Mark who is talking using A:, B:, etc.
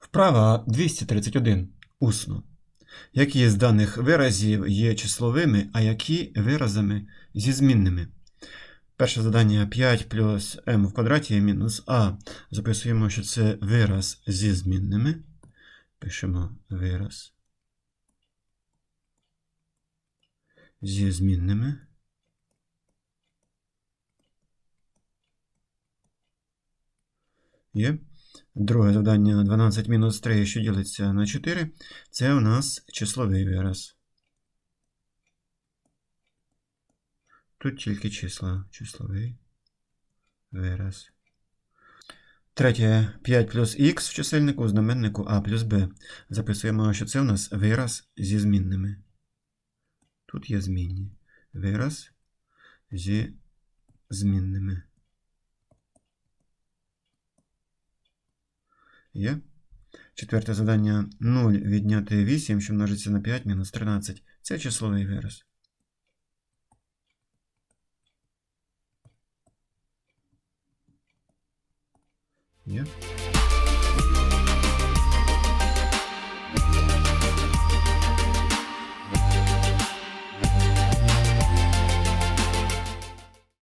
A: Вправа 231. Усно. Які з даних виразів є числовими, а які виразами зі змінними? Перше задання 5 плюс m в квадраті мінус а. Записуємо, що це вираз зі змінними. Пишемо вираз зі змінними. Є. Друге завдання 12 мінус 3, що ділиться на 4. Це у нас числовий вираз. Тут тільки числа. Числовий вираз. Третє 5 плюс х в чисельнику, у знаменнику а плюс b. Записуємо, що це у нас вираз зі змінними. Тут є змінні. Вираз зі змінними. Є. Четверте завдання 0 відняти 8, що множиться на 5 мінус 13. Це числовий вираз. Є.